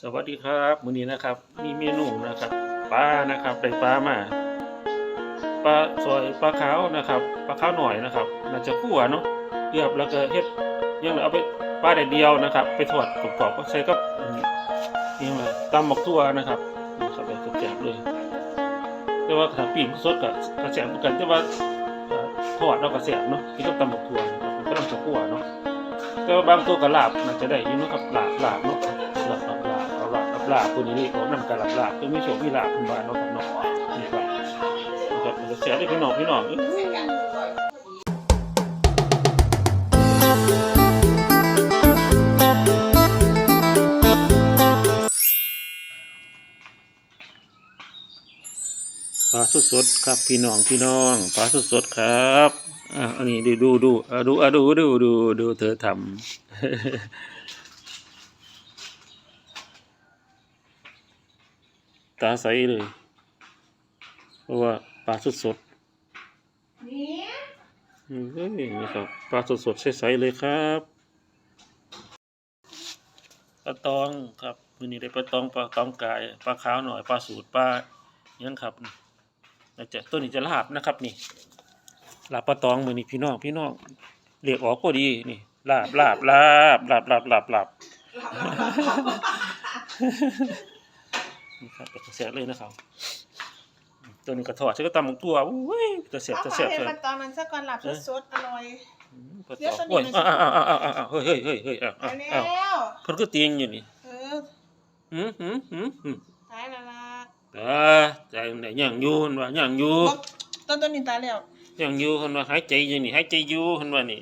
สวัสดีครับมื้อนี้นะครับ มีเมนูนะครับปลานะครับได้ปลามาปลาซอยปลาขาวนะครับปลาขาวหน่อยนะครับน่าจะคั่วเนาะเลือบแล้วก็เฮ็ดยังเอาไปปลาแดดเดียวนะครับ ไปทอดกรอบๆก็ใส่กับอันนี้นี่มาตำหมกทั่วนะครับนี่ครับแบบแซ่บๆเลยแต่ว่าถ้าปิ้งสดก็ก็แซ่บเหมือนกันแต่ว่าเอ่อทอดแล้วก็แซ่บเนาะกินกับตำหมกทั่วนะครับมันก็ต้องจะคั่วเนาะแต่ว่าบางตัวก็ลาบมันจะได้อยินเนาะกับลาบลาบเนาะ ลาบลาบลาบตัวนี้ของนำกันลาบลาบตัวมีโชคมีลาบคุณบ้านเนาะครับเนาะนี่ครับนะครับมันจะเสียได้พี่น้องพี่น้องปลาสดๆครับพี่น้องพี่น้องปลาสดๆครับอะอันนี้ดูดูดูอะดูอะดูดูดูดูเธอทำ ตาใสเลย เพราะว่าปลาสดสดนี่ๆอืมเฮ้ยนี่ครับปลาสดสดๆใสๆเลยครับปลาตองครับวันนี้ได้ปลาตองปลาตองกายปลาขาวหน่อยปลาสูตรปลายังครับน่าจะตัวนี้จะลาบนะครับนี่ลาบปลาตองมือนี้พี่น้องพี่น้องเรียกออกก็ดีนี่ลาบลาบลาบลาบลาบลาบลาบ นี่ครับเป็นเสียเลยนะครับ ตัวนี้กระถอดใช้ก็ตำของตัวอุ้ยจะเสียบเอาจะขอเสียบเห็นเลยมันตอนมันซะก่อนหลับสดๆอร่อยอืมกระเดี๋ตยวอกตัวนี้โอ้ยมันอ้าวอ้าวอ้าวอ้าวอ้าวเฮ้ยเฮ้ยเฮ้ยเฮ้ยอ้าวไปอ้าวแล้อ้าววเพิ่นก็เตียงอยู่นี่เออหืมหืมหืมหืมตายและล่ะตาใจมันได้ย่างอยู่เพิ่นว่าย่างอยู่บอกต้นต้นนี้ตายแล้วย่างอยู่เพิ่นว่าหายใจอยู่นี่หายใจอยู่เพิ่นว่านี่